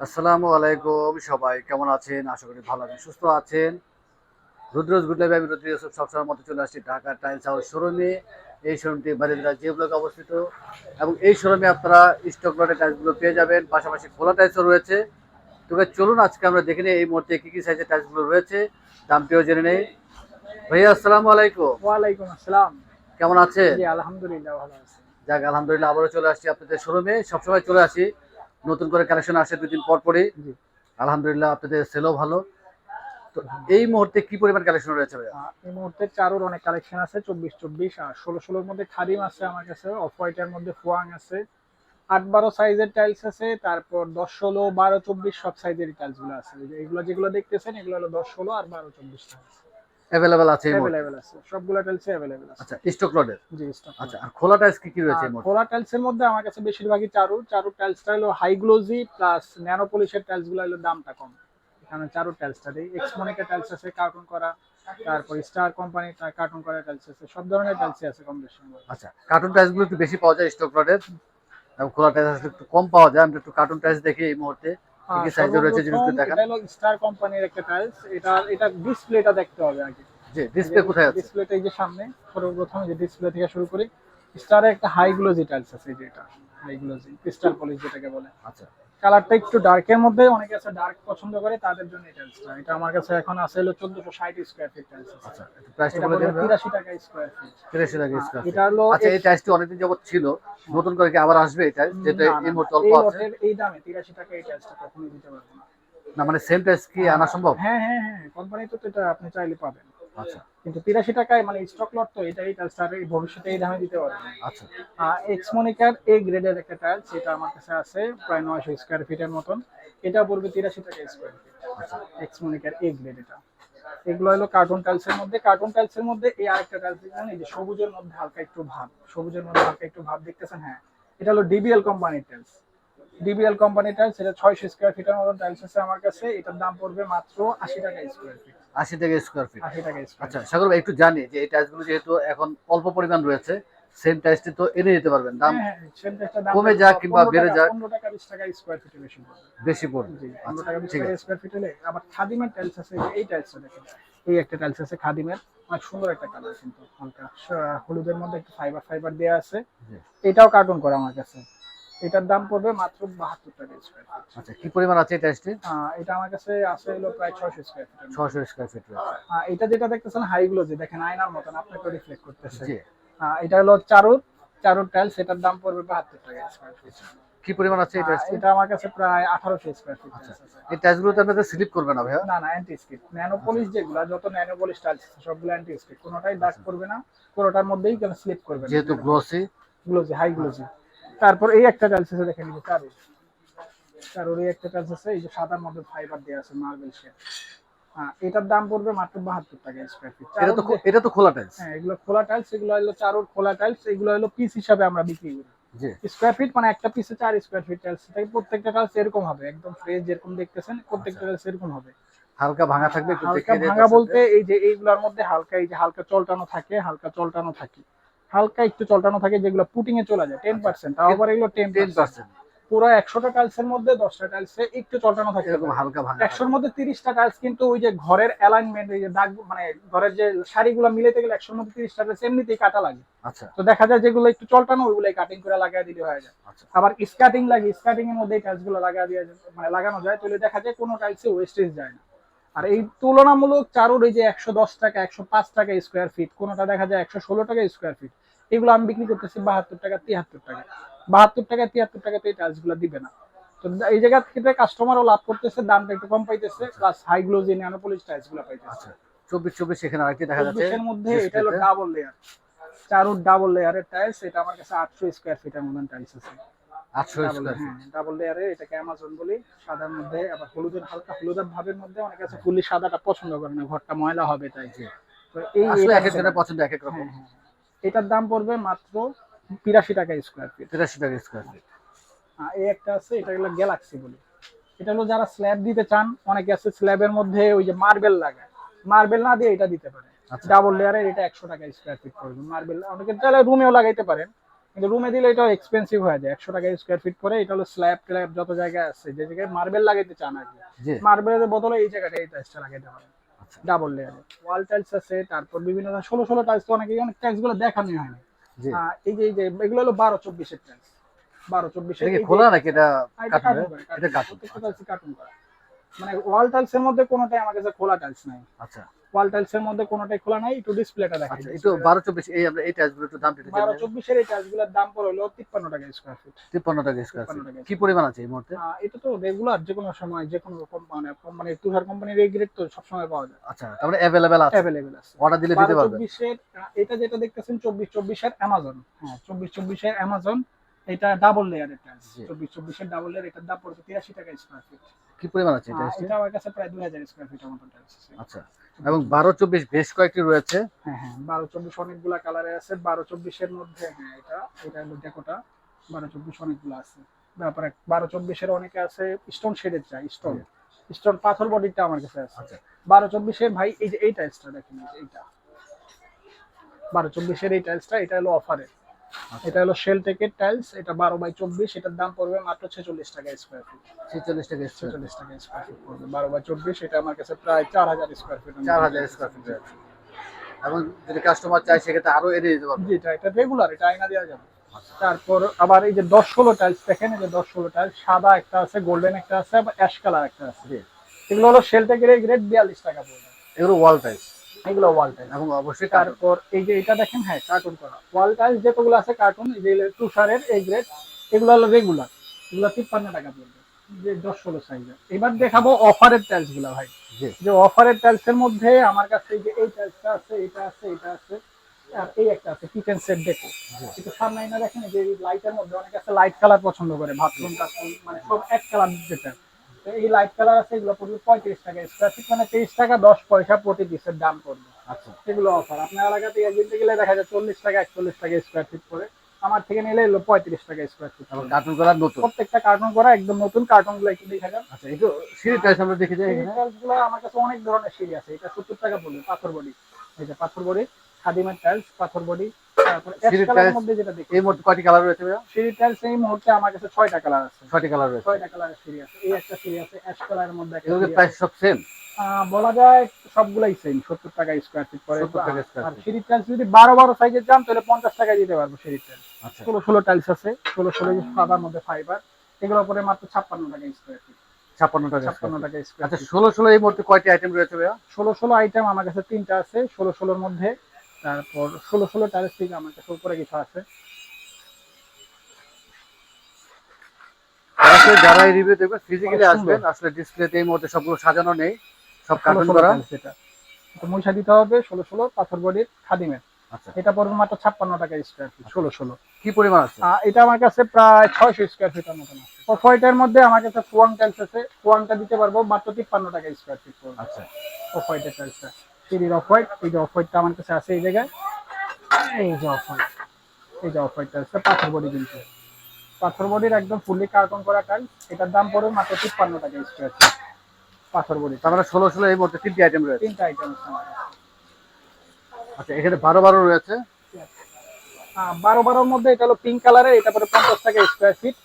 আসসালামু আলাইকুম সবাই কেমন আছেন? আশা করি ভালো আছেন সুস্থ আছেন। রুদ্রজ গুড লাইভ আমি রুদ্র ইউসুফ সবসময় মতো চলে আসছি ঢাকা টাইলস হাউস শোরুমে। এই শোরুমটি বারিন্দরা যে ব্লকে অবস্থিত। এবং এই শোরুমে আপনারা স্টক লটের টাইলসগুলো পেয়ে যাবেন পাশাপাশি খোলা টাইলসও রয়েছে। তবে চলুন আজকে আমরা দেখে নিই এই মুহূর্তে কী কী সাইজের টাইলসগুলো রয়েছে। দামটিও জেনে নেই। ভাইয়া আসসালামু আলাইকুম। ওয়ালাইকুম আসসালাম। কেমন আছেন? জি আলহামদুলিল্লাহ ভালো আছে। যাক আলহামদুলিল্লাহ আবারও চলে আসছি আপনাদের শোরুমে। সবসময় চলে আসি। নতুন করে কালেকশন আসে দুদিন পর পরই। আলহামদুলিল্লাহ আপনাদের সেলও ভালো। তো এই মুহূর্তে কি পরিমাণ কালেকশন রয়েছে এই মুহূর্তে চারুর অনেক কালেকশন আছে চব্বিশ চব্বিশ আর ষোলো ষোলোর মধ্যে খাদিম আছে আমার কাছে অফ হোয়াইটের মধ্যে ফুয়াং আছে। আট বারো সাইজের টাইলস আছে তারপর দশ ষোলো বারো চব্বিশ সব সাইজের টাইলসগুলো আছে। এগুলো যেগুলো দেখতেছেন এগুলো হলো দশ ষোলো আর বারো চব্বিশ অ্যাভেলেবেল আছে অ্যাভেলেবেল আছে। সবগুলো টাইলস অ্যাভেলেবেল আছে। আচ্ছা স্টক লটের জি stock আচ্ছা আর খোলা টাইলস কি কি রয়েছে মুহূর্তে? খোলা টাইলস এর মধ্যে আমার কাছে বেশিরভাগই চারু। চারু টাইলসটা হলো হাই গ্লোজি প্লাস ন্যানো পলিশের টাইলসগুলো হলো দামটা কম। এখানে চারু টাইলসটা দিই। এক্সমনিকা টাইলস আছে কার্টুন করা তারপর স্টার কোম্পানি কার্টুন করা টাইলস আছে। সব ধরনের টাইলস আছে কম বেশি আচ্ছা কার্টুন টাইলসগুলো একটু বেশি পাওয়া যায় স্টক এবং খোলা টাইলস একটু কম পাওয়া যায়। আমরা একটু কার্টুন টাইলস দেখি এই মুহূর্তে। কি কি সাইজের রয়েছে একটু দেখান। এটা হলো স্টার কোম্পানির একটা টাইলস এটা এটা ডিসপ্লেটা দেখতে হবে আগে। জি ডিসপ্লে কোথায় আছে? ডিসপ্লেটা এই যে সামনে সর্বপ্রথম যে ডিসপ্লে থেকে শুরু করি স্টারে একটা হাই গ্লোজি টাইলস আছে যেটা হাই গ্লোজি ক্রিস্টাল পলিশ যেটাকে বলে। আচ্ছা। কালারটা একটু ডার্কের মধ্যে অনেকে আছে ডার্ক পছন্দ করে তাদের জন্য এই টাইলসটা। এটা আমার কাছে এখন আছে হলো চোদ্দশো ষাট স্কোয়ার ফিট টাইলস আছে। আচ্ছা প্রাইসটা এটা বলে পড়বে দেন তিরাশি টাকা স্কোয়ার ফিট তিরাশি টাকা স্কোয়ার এটা হলো আচ্ছা এই টাইলসটি অনেকদিন যাবত ছিল নতুন করে কি আবার আসবে টাইলস যেটা এই মুহূর্তে অল্প আছে। এই দামে তিরাশি টাকা এই টাইলসটা কখনোই দিতে পারব না। না মানে সেম টাইলস কি আনা সম্ভব? হ্যাঁ হ্যাঁ হ্যাঁ কোম্পানি তো এটা আপনি চাইলে পাবেন। আচ্ছা। কিন্তু তিরাশি টাকায় মানে স্টক লট তো এটাই এই টাইলসটা ভবিষ্যতে এই দামে দিতে পারব। আচ্ছা। এক্সমনিকার এ গ্রেডের একটা টাইলস এটা আমার কাছে আছে প্রায় নয়শো স্কোয়ার ফিটের মতন। এটা পড়বে তিরাশি টাকা স্কোয়ার ফিট এক্সমনিকার এ গ্রেড এটা। এগুলো হলো কার্টুন টাইলসের মধ্যে। কার্টুন টাইলসের মধ্যে এই আরেকটা টাইলস দেখবেন এই যে সবুজের মধ্যে হালকা একটু ভাব সবুজের মধ্যে হালকা একটু ভাব দেখতেছেন হ্যাঁ। এটা হলো ডিবিএল কোম্পানির টাইলস ডিবিএল কোম্পানির টাইলস এটা ছয়শো স্কোয়ার ফিটের মতন টাইলস আছে আমার কাছে। এটার দাম পড়বে মাত্র আশি টাকা স্কোয়ার ফিট আশি টাকা স্কোয়ার ফিট আচ্ছা সাগর ভাই একটু জানি যে এই টাইলসগুলো যেহেতু এখন অল্প পরিমাণ রয়েছে সেম তো এনে দিতে পারবেন। দাম হ্যাঁ, কমে যাক কিংবা বেড়ে যাক। পনেরো টাকা বিশ টাকা স্কোয়ার ফিটে বেশি পড়বে। বেশি পড়বে। জি পনেরো আচ্ছা টাকা বিশ ঠিক টাকা আছে। স্কোয়ার ফিট আবার খাদিমের টাইলস আছে এই টাইলসটা দেখেন। এই একটা টাইলস আছে খাদিমের অনেক সুন্দর একটা কালার কিন্তু হালকা। হলুদের মধ্যে একটু ফাইবার ফাইবার দেওয়া আছে। এটাও কার্টুন করা আমার কাছে। এটার দাম পড়বে মাত্র বাহাত্তর টাকা স্কোয়ার ফিট আচ্ছা কি পরিমাণ আছে এই টাইলসটি এটা আমার কাছে আছে হলো প্রায় ছয়শো স্কোয়ার ফিট ছশো স্কোয়ার ফিট এটা যেটা দেখতেছেন হাইগুলো যে দেখেন আয়নার মতন আপনাকে রিফ্লেক্ট করতেছে। এটা হলো চারুর চারুর টাইলস এটার দাম পড়বে বাহাত্তর টাকা স্কোয়ার ফিট কি পরিমাণ আছে টাইলসটি এটা আমার কাছে প্রায় আঠারোশো স্কোয়ার ফিট আছে। এই টাইলসগুলোতে আপনাদের স্লিপ করবে না ভাইয়া? না না অ্যান্টি স্কিট ন্যানো পলিশ যেগুলো যত ন্যানো পলিশ টাইলস আছে সবগুলো অ্যান্টি স্কিট কোনোটাই দাগ করবে না কোনোটার মধ্যেই কেন স্লিপ করবে না। যেহেতু গ্লোসি গ্লোজি হাই গ্লোজি তারপর এই একটা টাইলস আছে দেখেন এই যে চারু চারুর এই একটা টাইলস আছে এই যে সাদার মধ্যে ফাইবার দেওয়া আছে মার্বেল শেড হ্যাঁ এটার দাম পড়বে মাত্র বাহাত্তর টাকা স্কোয়ার ফিট এটা তো এটা তো খোলা টাইলস হ্যাঁ এগুলো খোলা টাইলস এগুলো হলো চারুর খোলা টাইলস এগুলো হলো পিস হিসাবে আমরা বিক্রি করি। জি। স্কোয়ার ফিট মানে একটা পিসে চার স্কোয়ার ফিট টাইলস তাই প্রত্যেকটা টাইলস এরকম হবে একদম ফ্রেশ যেরকম দেখতেছেন প্রত্যেকটা টাইলস এরকম হবে। হালকা ভাঙা থাকবে হালকা ভাঙা বলতে এই যে এইগুলোর মধ্যে হালকা এই যে হালকা চলটানো থাকে হালকা চলটানো থাকে। হালকা একটু চলটানো থাকে যেগুলো পুটিং এ চলে যায় টেন পার্সেন্ট তাও আবার এগুলো টেন পার্সেন্ট পুরো একশোটা টাইলসের মধ্যে দশটা টাইলসে একটু চলটানো থাকে। এরকম হালকা ভাঙা একশোর মধ্যে তিরিশটা টাইলস কিন্তু ওই যে ঘরের অ্যালাইনমেন্ট এই যে দাগ মানে ঘরের যে শাড়িগুলো মিলাতে গেলে একশোর মধ্যে তিরিশটা টাইলস এমনিতেই কাটা লাগে। আচ্ছা। তো দেখা যায় যেগুলো একটু চলটানো ওইগুলাই কাটিং করে লাগাই দিলে হয়ে যায়। আচ্ছা। আবার স্কাটিং লাগে স্কার্টিং এর মধ্যে টাইলসগুলো লাগা দিয়ে মানে লাগানো যায় তাহলে দেখা যায় কোনো টাইলসে ওয়েস্টেজ যায় না। আর এই তুলনামূলক চারুর এই যে একশো দশ টাকা একশো পাঁচ টাকা স্কোয়ার ফিট কোনোটা দেখা যায় একশো ষোলো টাকা স্কোয়ার ফিট এগুলো আমি বিক্রি করতেছি বাহাত্তর টাকা তিয়াত্তর টাকা। বাহাত্তর টাকা তিয়াত্তর টাকা তো এই টাইলসগুলো দিবে না। তো এই জায়গা থেকে কাস্টমারও লাভ করতেছে দামটা একটু কম পাইতেছে plus high glossy nano polish টাইলসগুলো পাইতেছে। আচ্ছা চব্বিশ চব্বিশ এখানে আরেকটি দেখা যাচ্ছে। এর মধ্যে এটা হলো ডাবল লেয়ার চারুর ডাবল লেয়ারের টাইলস এটা আমার কাছে আটশো স্কোয়ার ফিটের মতন টাইলস আছে। ডাবল লেয়ারে এটাকে অ্যামাজন বলি সাদার মধ্যে আবার হলুদের হালকা হলুদের ভাবের মধ্যে অনেক আছে ফুলি সাদাটা পছন্দ করে না ঘরটা ময়লা হবে তাই। তো এই আসলে এটা এক একজনের পছন্দ এক এক রকম। হ্যাঁ, হ্যাঁ। এটার দাম পড়বে মাত্র তিরাশি টাকা স্কোয়ার ফিট তিরাশি টাকা স্কোয়ার ফিট এই একটা আছে এটা হলো গ্যালাক্সি বলি। এটা হলো যারা স্ল্যাব দিতে চান অনেকে আছে স্ল্যাবের মধ্যে ওই যে মার্বেল লাগায়। মার্বেল না দিয়ে এটা দিতে পারে। আচ্ছা। ডাবল লেয়ারের এটা একশো টাকা স্কোয়ার ফিট পড়বে। মার্বেল অনেকে চাইলে রুমেও লাগাইতে পারেন। কিন্তু রুমে দিলে এটা এক্সপেন্সিভ হয়ে যায়। একশো টাকা স্কোয়ার ফিট করে এটা হলো স্ল্যাব ট্ল্যাব যত জায়গায় আছে যে জায়গায় মার্বেল লাগাইতে চান আর কি। মার্বেলের বদলে এই জায়গাটা এই টাইলসটা লাগাইতে পারেন। ডাবল লেয়ারে ওয়াল টাইলস আছে তারপর বিভিন্ন ষোলো ষোলো টাইলস তো অনেকে অনেক টাইলসগুলো দেখানোই হয় না। এই যে এই যে এগুলো হলো বারো চব্বিশের টাইলস বারো চব্বিশের খোলা নাকি এটা টাইলসই কার্টুন করা মানে ওয়াল টাইলস এর মধ্যে কোনোটাই আমার কাছে খোলা টাইলস নাই। আচ্ছা। ওয়াল টাইলস এর মধ্যে কোনোটাই খোলা নাই একটু ডিসপ্লেটা দেখা আচ্ছা একটু বারো চব্বিশ এই আমরা এই টাইলসগুলো একটু দাম পেতে বারো চব্বিশের এই টাইলসগুলোর দাম পড়ে হলো তিপ্পান্ন টাকা স্কোয়ার ফিট তিপ্পান্ন টাকা স্কোয়ার 53 টাকা কি পরিমাণ আছে এই মুহূর্তে? এটা তো রেগুলার যে কোনো সময় যে কোনো রকম মানে মানে তুষার কোম্পানির এই গ্রেড তো সবসময় পাওয়া যায়। আচ্ছা তারপরে অ্যাভেলেবেল আছে। অ্যাভেলেবেল আছে। অর্ডার দিলে দিতে বারো পারবেন চব্বিশের এটা যেটা দেখতেছেন চব্বিশ চব্বিশের অ্যামাজন হ্যাঁ চব্বিশ চব্বিশের অ্যামাজন এটা ডাবল লেয়ারের টাইলস। চব্বিশ চব্বিশের ডাবল লেয়ার এটার দাম পড়বে তিরাশি টাকা স্কোয়ার ফিট কি পরিমাণ আছে এটা এটা আমার কাছে প্রায় দুই হাজার স্কোয়ার ফিটের মতো টাইলস আছে। আচ্ছা এবং বারো চব্বিশ বেশ কয়েকটি রয়েছে। হ্যাঁ হ্যাঁ বারো চব্বিশ অনেকগুলা কালারে আছে বারো চব্বিশের মধ্যে হ্যাঁ এটা এটা হলো ডেকোটা বারো চব্বিশ অনেকগুলো আছে। তারপরে বারো চব্বিশের অনেকে আছে স্টোন শেডের চাই স্টোন স্টোন পাথর বডিটা আমার কাছে আছে। আচ্ছা। বারো চব্বিশের ভাই এই যে এই টাইলসটা দেখেন এইটা। বারো চব্বিশের এই টাইলসটা এটা হলো অফারে আচ্ছা। এটা হলো শেল টেকের টাইলস এটা বারো বাই চব্বিশ এটার দাম পড়বে মাত্র ছেচল্লিশ টাকা স্কোয়ার ফিট ছেচল্লিশ টাকা ছেচল্লিশ টাকা স্কোয়ার ফিট পড়বে। বারো বাই চব্বিশ এটা আমার কাছে প্রায় চার হাজার স্কোয়ার ফিট চার হাজার স্কোয়ার ফিট এবং যদি কাস্টমার চায় সেক্ষেত্রে আরও এড়িয়ে দিতে পারবে। এটা এটা রেগুলার এটা আয়না দেওয়া যাবে। তারপর আবার এই যে দশ ষোলো টাইলস দেখেন এই যে দশ ষোলো টাইলস সাদা একটা আছে গোল্ডেন একটা আছে আবার অ্যাশ কালার একটা আছে। এগুলো হলো শেল টেকের এই গ্রেড বিয়াল্লিশ টাকা পড়বে। এগুলো ওয়াল টাইলস এগুলো ওয়াল টাইলস এবং অবশ্যই তারপর এই যে এটা দেখেন হ্যাঁ কার্টুন করা। ওয়াল টাইলস যেগুলো আছে কার্টুন এই যে তুষারের এই গ্রেড এগুলো হলো রেগুলার এগুলো তিপ্পান্ন টাকা পড়বে। যে দশ ষোলো সাইজের এবার দেখাবো অফারের টাইলসগুলা ভাই। যে অফারের টাইলস এর মধ্যে আমার কাছে এই যে এই টাইলসটা আছে এটা আছে এটা আছে আর এই একটা আছে কিচেন সেট দেখো। একটু সামনে না দেখেন যে লাইটের মধ্যে অনেক আছে লাইট কালার পছন্দ করে বাথরুম টাথরুম মানে সব এক কালার যেটা এই লাইট কালার আছে এগুলো পড়বে পঁয়ত্রিশ টাকা। স্কোয়ার ফিট মানে তেইশ টাকা দশ পয়সা প্রতি পিসের দাম পড়বে। আচ্ছা। এগুলো অফার আপনার এলাকা থেকে কিনতে গেলে দেখা যায় চল্লিশ টাকা একচল্লিশ টাকা স্কোয়ার ফিট করে আমার থেকে নিলে এলো পঁয়ত্রিশ টাকা স্কোয়ার ফিট কার্টুন করার নতুন? প্রত্যেকটা কার্টুন করা একদম নতুন কার্টুনগুলো একটু দেখা যান। আচ্ছা একটু সিঁড়ি টাইলস আমরা দেখে যাই টাইলসগুলো আমার কাছে অনেক ধরনের সিঁড়ি আছে। এটা সত্তর টাকা পড়বে পাথর বডি। এই যে পাথর বডি। খাদিমের টাইলস পাথর বডি তারপরে সিঁড়ির কালারের মধ্যে যেটা দেখি এই মুহূর্তে কয়টি কালার রয়েছে ভাইয়া? সিঁড়ি টাইলস এই মুহূর্তে আমার কাছে ছয়টা কালার আছে। ছয়টি কালার রয়েছে। ছয়টা কালারের সিঁড়ি আছে। এই একটা সিঁড়ি আছে অ্যাশ কালারের মধ্যে একটা এগুলোর প্রাইস সব সেম বলা যায় সবগুলাই সেম সত্তর টাকা স্কোয়ার ফিট পরে। 70 টাকা square আর feet। টাইলস যদি বারো বারো সাইজের চান তাহলে পঞ্চাশ টাকায় দিতে পারব টাইলস আচ্ছা। ষোলো ষোলো টাইলস আছে ষোলো ষোলো যে সাদার মধ্যে ফাইবার এগুলো পরে মাত্র ছাপ্পান্ন টাকা স্কোয়ার ফিট ছাপ্পান্ন টাকা ছাপ্পান্ন টাকা স্কোয়ার আচ্ছা ষোলো ষোলো এই মুহূর্তে কয়টি আইটেম রয়েছে ভাইয়া? ষোলো ষোলো আইটেম আমার কাছে তিনটা আছে ষোলো ষোলোর মধ্যে তারপর ষোলো ষোলো টাইলস থেকে আমার কাছে উপরে কিছু আছে। যারা এই রিভিউ দেখবেন ফিজিক্যালি আসবেন আসলে ডিসপ্লেতে এই মুহূর্তে সবগুলো সাজানো নেই সব কার্টুন করা। দিতে হবে ষোলো ষোলো পাথর বডির খাদিমের। আচ্ছা। এটা পড়বে মাত্র ছাপ্পান্ন টাকা স্কোয়ার ফিট ষোলো ষোলো। কি পরিমাণ আছে? এটা আমার কাছে প্রায় ছয়শো স্কোয়ার ফিটের মতন আছে। মধ্যে আমার কাছে ফুয়াং টাইলস আছে। ফুয়াংটা দিতে পারব মাত্র তিপ্পান্ন টাকা স্কোয়ার ফিট পড়বে। আচ্ছা। টাইলসটা সিঁড়ির অফ হোয়াইট এই যে অফ হোয়াইটটা আমার কাছে আছে এই জায়গায়। এই যে অফ হোয়াইট এই যে অফ হোয়াইট টাইলসটা পাথর বডি কিন্তু। পাথর বডির একদম ফুললি কার্টন করা টাইলস এটার দাম পড়বে মাত্র তিপ্পান্ন টাকা স্কোয়ার ফিট পাথর বডি। তার মানে ষোলো ষোলো এই মুহূর্তে তিনটি আইটেম রয়েছে। তিনটা আইটেম আছে। আচ্ছা এখানে বারো বারো রয়েছে। আহ, বারো বারোর মধ্যে এটা হলো পিঙ্ক কালারের এটা পরে পঞ্চাশ টাকা স্কোয়ার ফিট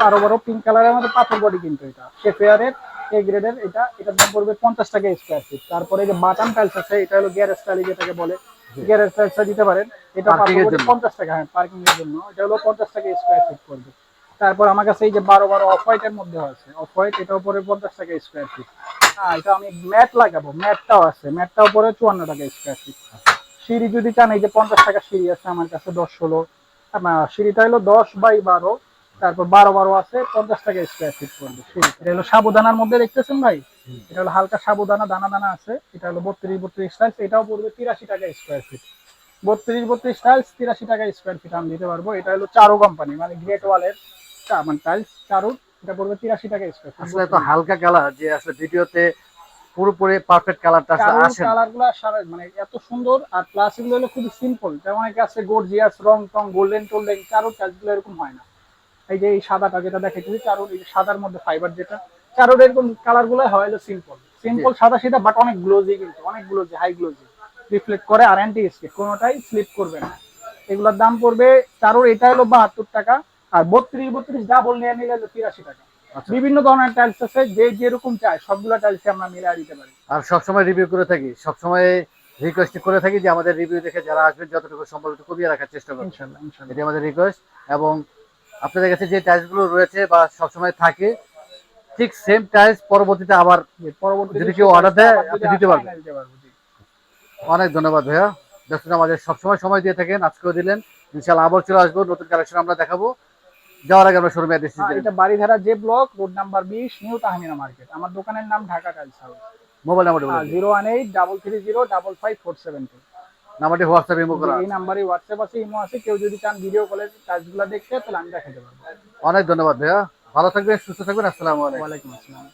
বারো বারো পিঙ্ক কালারের মধ্যে পাথর বডি কিন্তু এটা। শেফেয়ারের এ গ্রেডের এটা এটার দাম পড়বে পঞ্চাশ টাকা স্কোয়ার ফিট তারপরে যে বাটাম টাইলস আছে এটা হলো গ্যারেজ টাইল যেটাকে বলে। টাইলসটা দিতে পারেন। এটা এর পঞ্চাশ টাকা হ্যাঁ পার্কিং এর জন্য। এটা হলো পঞ্চাশ টাকা স্কোয়ার ফিট পড়বে। তারপর আমার কাছে এই যে বারো বারো অফ হোয়াইটের মধ্যে আছে। অফ হোয়াইট এটা উপরে পঞ্চাশ টাকা স্কোয়ার ফিট হ্যাঁ এটা আমি ম্যাট লাগাবো। ম্যাটটাও আছে। ম্যাটটা উপরে চুয়ান্ন টাকা স্কোয়ার ফিট সিঁড়ি যদি চান এই যে পঞ্চাশ টাকা সিঁড়ি আছে আমার কাছে দশ ষোলো। সিঁড়িটা হলো দশ বাই বারো। তারপর বারো বারো আছে পঞ্চাশ টাকা স্কোয়ার ফিট পড়বে। এটা হলো সাবুদানার মধ্যে দেখতেছেন ভাই? এটা হলো হালকা সাবুদানা দানা দানা আছে এটা হলো বত্রিশ বত্রিশ টাইলস এটাও পড়বে তিরাশি টাকা স্কোয়ার ফিট বত্রিশ বত্রিশ টাইলস তিরাশি টাকা স্কোয়ার ফিট আমি দিতে পারব। এটা হলো চারু কোম্পানি মানে গ্রেট ওয়ালের মানে টাইলস চারু এটা পড়বে তিরাশি টাকা স্কোয়ার ফিট আসলে তো হালকা কালার যে আসলে ভিডিওতে পুরোপুরি পারফেক্ট কালারটা আসলে আসে না। কালারগুলা সারা মানে এত সুন্দর আর প্লাস এগুলো হলো খুবই সিম্পল যেমন অনেকে আছে গর্জিয়াস রং টং গোল্ডেন টোল্ডেন চারোর টাইলসগুলো এরকম হয় না। এই যে এই সাদাটা যেটা দেখাইতেছি চারোর এই সাদার মধ্যে ফাইবার যেটা চারোর এরকম কালারগুলো হয় সিম্পল সিম্পল সাদা সিধা বাট অনেক গ্লোজি কিন্তু অনেক গ্লোজি হাই গ্লোজি রিফ্লেক্ট করে আর অ্যান্টি স্কেপ কোনোটাই স্লিপ করবে না। এগুলোর দাম পড়বে চারোর এটা হলো বাহাত্তর টাকা আর বত্রিশ বত্রিশ ডাবল নিয়ে নিলে হলো তিরাশি টাকা। আচ্ছা। বিভিন্ন ধরনের টাইলস আছে যে যেরকম চায় সবগুলো টাইলস আমরা মিলিয়ে দিতে পারি। আর সবসময় রিভিউ করে থাকি সবসময় রিকোয়েস্ট করে থাকি যে আমাদের রিভিউ দেখে যারা আসবেন যতটুকু সম্ভব একটু কমিয়ে রাখার চেষ্টা করবেন। এটি আমাদের রিকোয়েস্ট এবং আপনাদের কাছে যে টাইলসগুলো রয়েছে বা সবসময় থাকে ঠিক সেম টাইলস পরবর্তীতে আবার যদি কেউ order দেয়, আপনি দিতে পারবেন। অনেক ধন্যবাদ ভাইয়া। দেখুন আমাদের সবসময় সময় দিয়ে থাকেন আজকেও দিলেন। ইনশাল্লাহ আবার চলে আসব নতুন কালেকশন আমরা দেখাবো। যাওয়ার আগে আমরা শোরুমে অ্যাড্রেস এটা বাড়িধারা যে ব্লক রোড নাম্বার বিশ নিউ তাহমিনা মার্কেট আমার দোকানের নাম ঢাকা টাইলস হাউস মোবাইল নাম্বারটি বলে zero one eight double three zero double five four seven two নাম্বারটি হোয়াটসঅ্যাপ ইমো করা এই নাম্বারে হোয়াটসঅ্যাপ আছে ইমো আছে কেউ যদি চান ভিডিও কলের কাজগুলো দেখতে তাহলে আমি দেখাতে পারব। অনেক ধন্যবাদ ভাইয়া। ভালো থাকবেন সুস্থ থাকবেন আসসালামু আলাইকুম। ওয়ালাইকুম আসসালাম।